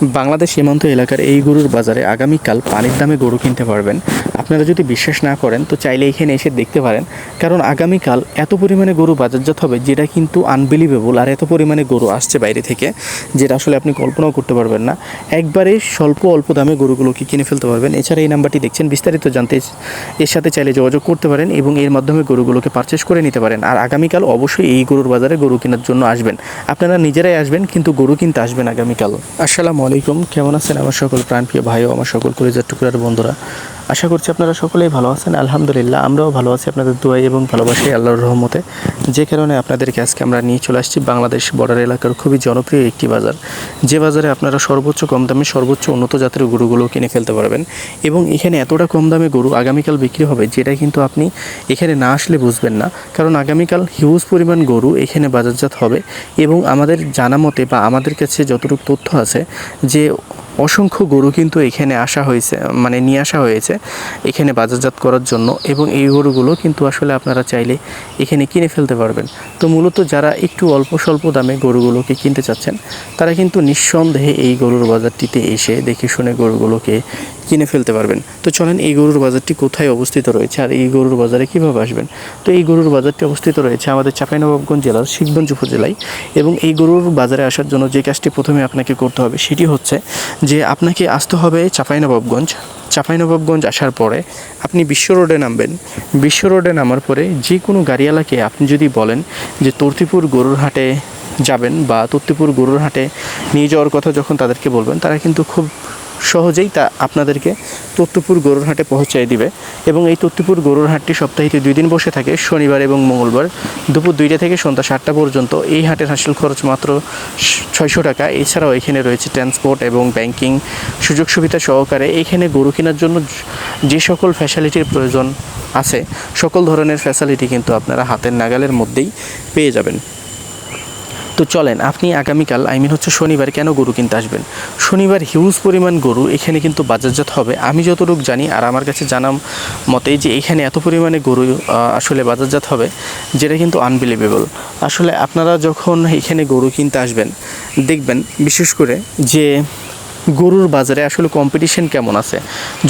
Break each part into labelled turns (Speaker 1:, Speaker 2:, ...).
Speaker 1: বাংলাদেশ সীমান্ত এলাকার এই গরুর বাজারে আগামীকাল পানির দামে গরু কিনতে পারবেন। আপনারা যদি বিশ্বাস না করেন, তো চাইলে এখানে এসে দেখতে পারেন। কারণ আগামীকাল এত পরিমাণে গরু বাজারজাত হবে, যেটা কিন্তু আনবিলিভেবল আর এত পরিমাণে গরু আসছে বাইরে থেকে, যেটা আসলে আপনি কল্পনাও করতে পারবেন না। একবারে স্বল্প অল্প দামে গরুগুলোকে কিনে ফেলতে পারবেন। এছাড়া এই নাম্বারটি দেখছেন, বিস্তারিত জানতে এর সাথে চাইলে যোগাযোগ করতে পারেন এবং এর মাধ্যমে গরুগুলোকে পারচেস করে নিতে পারেন। আর আগামীকাল অবশ্যই এই গরুর বাজারে গরু কেনার জন্য আসবেন। আপনারা নিজেরাই আসবেন, কিন্তু গরু কিনতে আসবেন আগামীকাল। আসসালামু আলাইকুম। কেমন আছেন আমার সকল প্রাণপ্রিয় ভাই ও আমার সকল কলিজার টুকরার বন্ধুরা? আশা করছি আপনারা সকলেই ভালো আছেন। আলহামদুলিল্লাহ, আমরাও ভালো আছি আপনাদের দোয়াই এবং ভালোবাসাই আল্লাহর রহমতে। যে কারণে আপনাদেরকে আজকে আমরা নিয়ে চলে আসছি বাংলাদেশ বর্ডার এলাকার খুবই জনপ্রিয় একটি বাজার। যে বাজারে আপনারা সর্বোচ্চ কম দামে সর্বোচ্চ উন্নত জাতের গরুগুলো কিনে ফেলতে পারবেন এবং এখানে এতটা কম দামে গরু আগামীকাল বিক্রি হবে যেটা কিন্তু আপনি এখানে না আসলে বুঝবেন না। কারণ আগামীকাল হিউজ পরিমাণ গরু এখানে বাজারজাত হবে এবং আমাদের জানা মতে বা আমাদের কাছে যতটুকু তথ্য আছে যে অসংখ্য গরু কিন্তু এখানে আসা হয়েছে মানে নিয়ে আসা হয়েছে এখানে বাজারজাত করার জন্য এবং এই গরুগুলো কিন্তু আসলে আপনারা চাইলে এখানে কিনে ফেলতে পারবেন। তো মূলত যারা একটু অল্প স্বল্প দামে গরুগুলোকে কিনতে চাচ্ছেন, তারা কিন্তু নিঃসন্দেহে এই গরুর বাজারটিতে এসে দেখে শুনে গরুগুলোকে কিনে ফেলতে পারবেন। তো চলেন এই গরুর বাজারটি কোথায় অবস্থিত রয়েছে আর এই গরুর বাজারে কীভাবে আসবেন? তো এই গরুর বাজারটি অবস্থিত রয়েছে আমাদের চাঁপাইনবাবগঞ্জ জেলার শিখগঞ্জ উপজেলায় এবং এই গরুর বাজারে আসার জন্য যে কাজটি প্রথমে আপনাকে করতে হবে সেটি হচ্ছে যে আপনাকে আসতে হবে চাঁপাইনবাবগঞ্জ। চাঁপাইনবাবগঞ্জ আসার পরে আপনি বিশ্ব রোডে নামবেন। বিশ্ব রোডে নামার পরে যে কোনো গাড়িওয়ালাকে আপনি যদি বলেন যে তর্তিপুর গরুর হাটে যাবেন বা তত্তিপুর গরুর হাটে নিয়ে যাওয়ার কথা যখন তাদেরকে বলবেন, তারা কিন্তু খুব সহজেই তা আপনাদেরকে তত্ত্বপুর গরুর হাটে পৌঁছায় দিবে এবং এই তত্ত্বপুর গরুর হাটটি সপ্তাহে দুই দিন বসে থাকে, শনিবার এবং মঙ্গলবার। দুপুর দুইটা থেকে সন্ধ্যা সাতটা পর্যন্ত। এই হাটের হাসিল খরচ মাত্র ছয়শো টাকা। এছাড়াও এখানে রয়েছে ট্রান্সপোর্ট এবং ব্যাংকিং সুযোগ সুবিধা সহকারে এখানে গরু কেনার জন্য যে সকল ফ্যাসিলিটির প্রয়োজন আছে, সকল ধরনের ফ্যাসিলিটি কিন্তু আপনারা হাতের নাগালের মধ্যেই পেয়ে যাবেন। তো চলেন, আপনি আগামীকাল আই মিন হচ্ছে শনিবার, কেন গরু কিনতে আসবেন? শনিবার হিউজ পরিমাণ গরু, এখানে কিন্তু বাজারজাত হবে। আমি যতটুকু জানি আর আমার কাছে জানা মতে যে এখানে এত পরিমাণে গরু আসলে বাজারজাত হবে, যেটা কিন্তু আনবিলিভেবল আসলে আপনারা যখন এখানে গরু কিনতে আসবেন, দেখবেন বিশেষ করে যে গরুর বাজারে আসলে কম্পিটিশন কেমন আছে?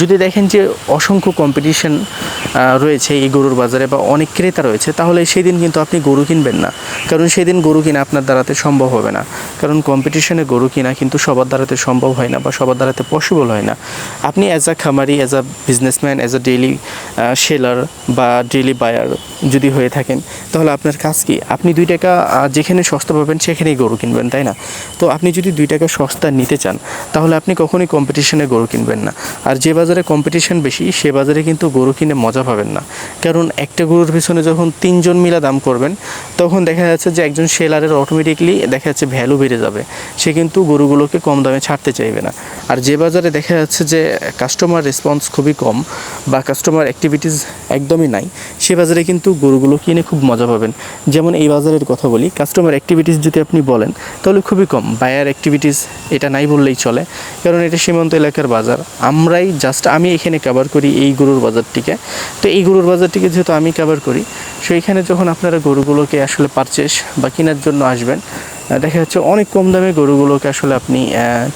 Speaker 1: যদি দেখেন যে অসংখ্য কম্পিটিশন রয়েছে এই গরুর বাজারে বা অনেক ক্রেতা রয়েছে, তাহলে সেদিন কিন্তু আপনি গরু কিনবেন না। কারণ সেদিন গরু কিনা আপনার দ্বারাতে সম্ভব হবে না। কারণ কম্পিটিশনে গরু কিনা কিন্তু সবার দ্বারাতে সম্ভব হয় না বা সবার দ্বারাতে পসিবল হয় না। আপনি অ্যাজ আ খামারি as a businessman as a daily seller বা ডেইলি বায়ার যদি হয়ে থাকেন, তাহলে আপনার কাজ কি? আপনি দুই টাকা যেখানে সস্তা পাবেন সেখানেই গরু কিনবেন, তাই না? তো আপনি যদি দুই টাকা সস্তা নিতে চান, তাহলে আপনি কখনোই কম্পিটিশনে গরু কিনবেন না। আর যে বাজারে কম্পিটিশন বেশি, সে বাজারে কিন্তু গরু কিনে মজা পাবেন না। কারণ একটা গরুর পিছনে যখন তিনজন মিলা দাম করবেন, তখন দেখা যাচ্ছে যে একজন সেলারের অটোমেটিকলি দেখা যাচ্ছে ভ্যালু বেড়ে যাবে। সে কিন্তু গরুগুলোকে কম দামে ছাড়তে চাইবে না। আর যে বাজারে দেখা যাচ্ছে যে কাস্টমার রেসপন্স খুবই কম বা কাস্টমার অ্যাক্টিভিটিস একদমই নাই সে বাজারে কিন্তু গরুগুলো কিনে খুব মজা পাবেন। যেমন এই বাজারের কথা বলি কাস্টমার অ্যাক্টিভিটিস যদি আপনি বলেন, তাহলে খুবই কম। বায়ার অ্যাক্টিভিটিস এটা নাই বললেই চলে। কারণ এটা সীমান্ত এলাকার বাজার। আমরাই জাস্ট আমি এখানে কভার করি এই গরুর বাজারটিকে। তো এই গরুর বাজারটিকে যেহেতু আমি কভার করি সেইখানে যখন আপনারা গরুগুলোকে আসলে পারচেস বা কেনার জন্য আসবেন দেখা যাচ্ছে অনেক কম দামে গরুগুলোকে আসলে আপনি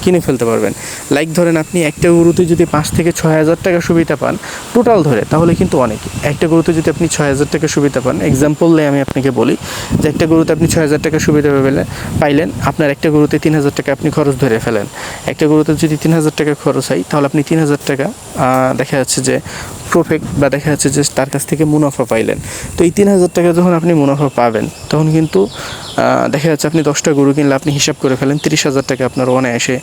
Speaker 1: কিনে ফেলতে পারবেন। লাইক ধরেন আপনি একটা গরুতে যদি পাঁচ থেকে ছয় হাজার টাকা সুবিধা পান টোটাল ধরে, তাহলে কিন্তু অনেক। একটা গরুতে যদি আপনি ছয় হাজার টাকা সুবিধা পান এক্সাম্পললে আমি আপনাকে বলি যে একটা গরুতে আপনি ছয় হাজার টাকা সুবিধা পেলে পাইলেন, আপনার একটা গরুতে তিন হাজার টাকা আপনি খরচ ধরে ফেলেন। একটা গরুতে যদি তিন হাজার টাকা খরচ হয়, তাহলে আপনি তিন হাজার টাকা দেখা যাচ্ছে যে প্রফিট বা দেখা যাচ্ছে যে তার কাছ থেকে মুনাফা পাইলেন। তো এই তিন হাজার টাকা যখন আপনি মুনাফা পাবেন, তখন কিন্তু দেখা যাচ্ছে আপনি দশটা গরু কিনলে আপনি হিসাব করে ফেলেন, তিরিশ হাজার টাকা আপনার অনায়াসে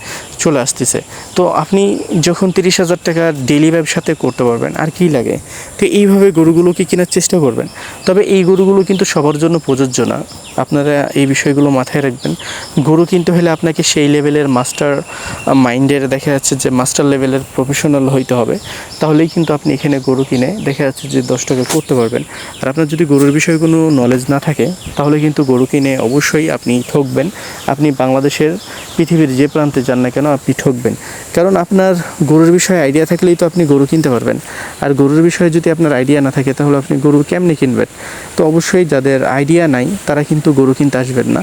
Speaker 1: চলে আসতেছে। তো আপনি যখন তিরিশ হাজার টাকা ডেলি ব্যবসাতে করতে পারবেন, আর কি লাগে? তো এইভাবে গরুগুলোকে কেনার চেষ্টা করবেন। তবে এই গরুগুলো কিন্তু সবার জন্য প্রযোজ্য না। আপনারা এই বিষয়গুলো মাথায় রাখবেন। গরু কিনতে হলে আপনাকে সেই লেভেলের মাস্টার মাইন্ডের, দেখা যাচ্ছে যে মাস্টার লেভেলের প্রফেশনাল হইতে হবে। তাহলেই কিন্তু আপনি এখানে গরু কিনে দেখা যাচ্ছে যে দশ টাকা করতে পারবেন। আর আপনার যদি গরুর বিষয়ে কোনো নলেজ না থাকে, তাহলে কিন্তু গরু কিনে অবশ্যই আপনি ঠকবেন। আপনি বাংলাদেশের পৃথিবীর যে প্রান্তে যান না কেন, আপনি ঠকবেন। কারণ আপনার গরুর বিষয়ে আইডিয়া থাকলেই তো আপনি গরু কিনতে পারবেন। আর গরুর বিষয়ে যদি আপনার আইডিয়া না থাকে, তাহলে আপনি গরু কেমনে কিনবেন? তো অবশ্যই যাদের আইডিয়া নাই, তারা কিন্তু গরু কিনতে আসবেন না।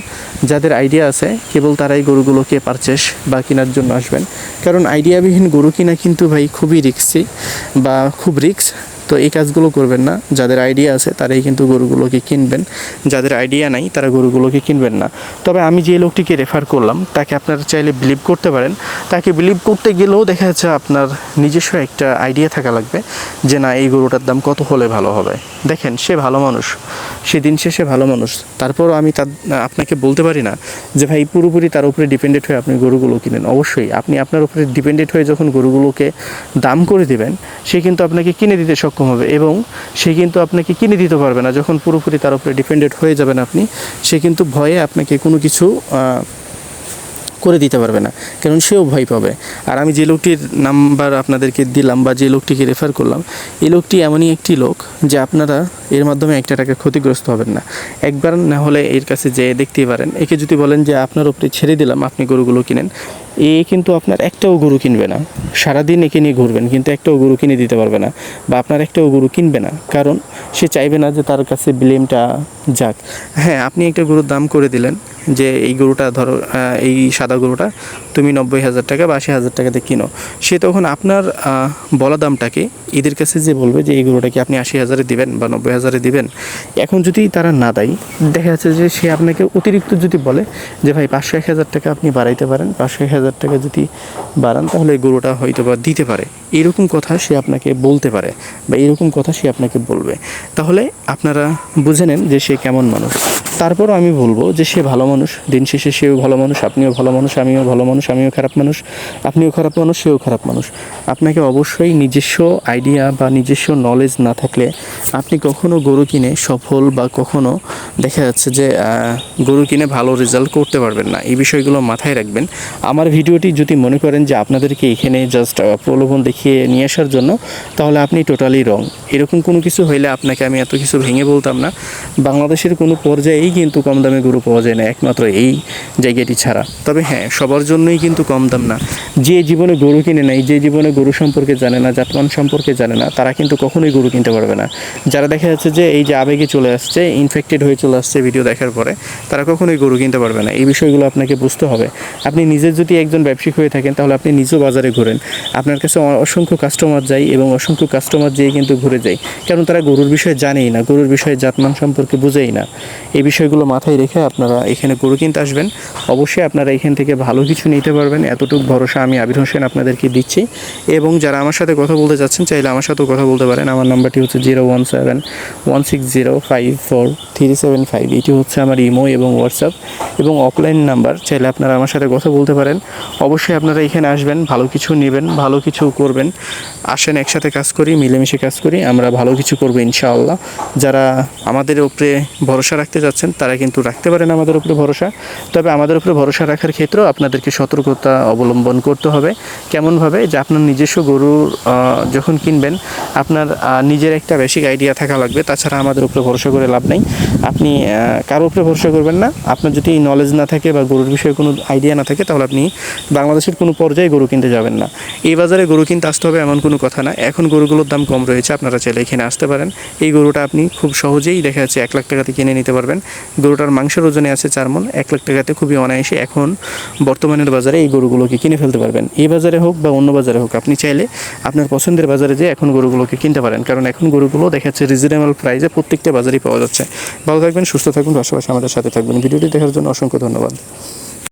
Speaker 1: যাদের আইডিয়া আছে, কেবল তারাই গরুগুলোকে পারচেস বা কেনার জন্য আসবেন। কারণ আইডিয়াবিহীন গরু কিনা কিন্তু ভাই খুবই রিক্সি বা খুব রিক্স তো এই কাজগুলো করবেন না। যাদের আইডিয়া আছে, তারাই কিন্তু গরুগুলোকে কিনবেন। যাদের আইডিয়া নাই, তারা গরুগুলোকে কিনবেন না। তবে আমি যে লোকটিকে রেফার করলাম, তাকে আপনারা চাইলে বিলিভ করতে পারেন। তাকে বিলিভ করতে গেলেও দেখা যাচ্ছে আপনার নিজস্ব একটা আইডিয়া থাকা লাগবে যে, না, এই গরুটার দাম কত হলে ভালো হবে? দেখেন, সে ভালো মানুষ। সে দিন ভালো মানুষ। তারপরও আমি তার, আপনাকে বলতে পারি না যে, ভাই, পুরোপুরি তার উপরে ডিপেন্ডেন্ট হয়ে আপনি গরুগুলো কিনেন। অবশ্যই, আপনি আপনার উপরে ডিপেন্ডেন্ট হয়ে যখন গরুগুলোকে দাম করে দিবেন, সে কিন্তু আপনাকে কিনে দিতে সক্ষম হবে এবং সে কিন্তু আপনাকে কিনে দিতে পারবে না। যখন পুরোপুরি তার উপরে ডিপেন্ডেন্ট হয়ে যাবেন আপনি, সে কিন্তু ভয়ে আপনাকে কোনো কিছু করে দিতে পারবে না। কারণ সেও ভয় পাবে। আর আমি যে লোকটির নাম্বার আপনাদেরকে দিলাম বা যে লোকটিকে রেফার করলাম, এই লোকটি এমনই একটি লোক যে আপনারা এর মাধ্যমে একটা টাকা ক্ষতিগ্রস্ত হবেন না। একবার না হলে এর কাছে যেয়ে দেখতেই পারেন। একে যদি বলেন যে, আপনার উপরে ছেড়ে দিলাম, আপনি গরুগুলো কিনেন। এ কিন্তু আপনার একটাও গরু কিনবে না। সারাদিন একে নিয়ে ঘুরবেন, কিন্তু একটাও গরু কিনে দিতে পারবে না বা আপনার একটাও গরু কিনবে না। কারণ সে চাইবে না যে তার কাছে ব্লেমটা যাক। হ্যাঁ আপনি একটা গরুর দাম করে দিলেন। যে এই গরুটা ধরো এই সাদা গরুটা তুমি নব্বই হাজার টাকা বা আশি হাজার টাকাতে কিনো। সে তখন আপনার বলা দামটাকে এদের কাছে যে বলবে যে এই গরুটাকে আপনি আশি হাজারে দিবেন বা নব্বই হাজারে দিবেন? এখন যদি তারা না দেয়, দেখা যাচ্ছে যে সে আপনাকে অতিরিক্ত যদি বলে যে ভাই পাঁচশো এক হাজার টাকা আপনি বাড়াইতে পারেন, পাঁচশো এক হাজার টাকা যদি বাড়ান, তাহলে এই গরুটা হয়তো বা দিতে পারে। এরকম কথা সে আপনাকে বলতে পারে বা এরকম কথা সে আপনাকে বলবে। তাহলে আপনারা বুঝে নেন যে সে কেমন মানুষ। তারপরও আমি বলব যে সে ভালো মানুষ, দিন শেষে সেও ভালো মানুষ, আপনিও ভালো মানুষ, আমিও ভালো মানুষ, আমিও খারাপ মানুষ, আপনিও খারাপ মানুষ, সেও খারাপ মানুষ। আপনাকে অবশ্যই নিজস্ব আইডিয়া বা নিজস্ব নলেজ না থাকলে আপনি কখনো গরু কিনে সফল বা কখনো দেখা যাচ্ছে যে গরু কিনে ভালো রেজাল্ট করতে পারবেন না। এই বিষয়গুলো মাথায় রাখবেন। আমার ভিডিওটি যদি মনে করেন যে আপনাদেরকে এখানে জাস্ট প্রলোভন দেখিয়ে নিয়ে আসার জন্য, তাহলে আপনি টোটালি রং এরকম কোনো কিছু হইলে আপনাকে আমি এত কিছু ভেঙে বলতাম না। বাংলাদেশের কোনো পর্যায়েই কিন্তু কম দামে গরু পাওয়া যায় না। একমাত্র এই জায়গাটি ছাড়া। তবে হ্যাঁ সবার জন্যই কিন্তু কম দাম না। যে জীবনে গরু কিনে নাই, যে জীবনে গরু সম্পর্কে জানে না, জাতমান সম্পর্কে জানে না, তারা কিন্তু কখনোই গরু কিনতে পারবে না। যারা দেখা যাচ্ছে যে এই যে আবেগে চলে আসছে ইনফেক্টেড হয়ে চলে আসছে ভিডিও দেখার পরে, তারা কখনোই গরু কিনতে পারবে না। এই বিষয়গুলো আপনাকে বুঝতে হবে। আপনি নিজে যদি একজন ব্যবসায়িক হয়ে থাকেন, তাহলে আপনি নিজেও বাজারে ঘোরেন। আপনার কাছে অসংখ্য কাস্টমার যায় এবং অসংখ্য কাস্টমার যেয়ে কিন্তু ঘুরে যায়। কারণ তারা গরুর বিষয়ে জানেই না, গরুর বিষয়ে জাতমান সম্পর্কে বুঝেই না। এই বিষয়গুলো মাথায় রেখে আপনারা এখানে গরু কিনতে আসবেন, অবশ্যই আপনারা এখান থেকে ভালো কিছু নিতে পারবেন। এতটুকু ভরসা আমি আবির হোসেন আপনাদেরকে দিচ্ছি। এবং যারা আমার সাথে কথা বলতে চাচ্ছেন চাইলে আমার সাথেও কথা বলতে পারেন। আমার নাম্বারটি হচ্ছে zero one seven, one six zero five four three seven five. এটি হচ্ছে আমার ইমো এবং হোয়াটসঅ্যাপ। এবং অফলাইন নাম্বার, চাইলে আপনারা আমার সাথে কথা বলতে পারেন। অবশ্যই আপনারা এখানে আসবেন, ভালো কিছু নেবেন, ভালো কিছু করবেন। আসেন, একসাথে কাজ করি, মিলেমিশে কাজ করি, আমরা ভালো কিছু করব ইনশাআল্লাহ। যারা আমাদের উপরে ভরসা রাখতে যাচ্ছেন, তারা কিন্তু রাখতে পারেন আমাদের উপরে ভরসা। তবে আমাদের উপরে ভরসা রাখার ক্ষেত্রেও আপনাদেরকে সতর্কতা অবলম্বন করতে হবে। কেমনভাবে? যে আপনার নিজস্ব গরুর যখন কিনবেন, আপনার নিজের একটা বেসিক আইডিয়া থাকা লাগবে। তাছাড়া আমাদের উপরে ভরসা করে লাভ নেই। আপনি কারোর উপরে ভরসা করবেন না। আপনার যদি নলেজ না থাকে বা গরুর বিষয়ে কোনো আইডিয়া না থাকে, তাহলে আপনি বাংলাদেশের কোনো পর্যায়ে গরু কিনতে যাবেন না। এই বাজারে গরু কিনতে আসতে হবে এমন কোনো কথা না। এখন গরুগুলোর দাম কম রয়েছে। আপনারা চাইলে এখানে আসতে পারেন। এই গরুটা আপনি খুব সহজেই দেখা যাচ্ছে এক লাখ টাকাতে কিনে নিতে পারবেন। গরুটার মাংসের ওজনে আছে চার মন এক লাখ টাকাতে খুবই অনায়াসে এখন বর্তমানের বাজারে এই গরুগুলোকে কিনে ফেলতে পারবেন। এই বাজারে হোক বা অন্য বাজারে হোক, আপনি চাইলে আপনার পছন্দের বাজারে যে এখন গরুগুলোকে কিনতে পারেন। কারণ এখন গরুগুলো দেখা যাচ্ছে রিজনেবল প্রাইসে প্রত্যেকটা বাজারেই পাওয়া যাচ্ছে। ভালো থাকবেন, সুস্থ থাকবেন পাশাপাশি আমাদের সাথে থাকবেন। ভিডিওটি দেখার জন্য অসংখ্য ধন্যবাদ।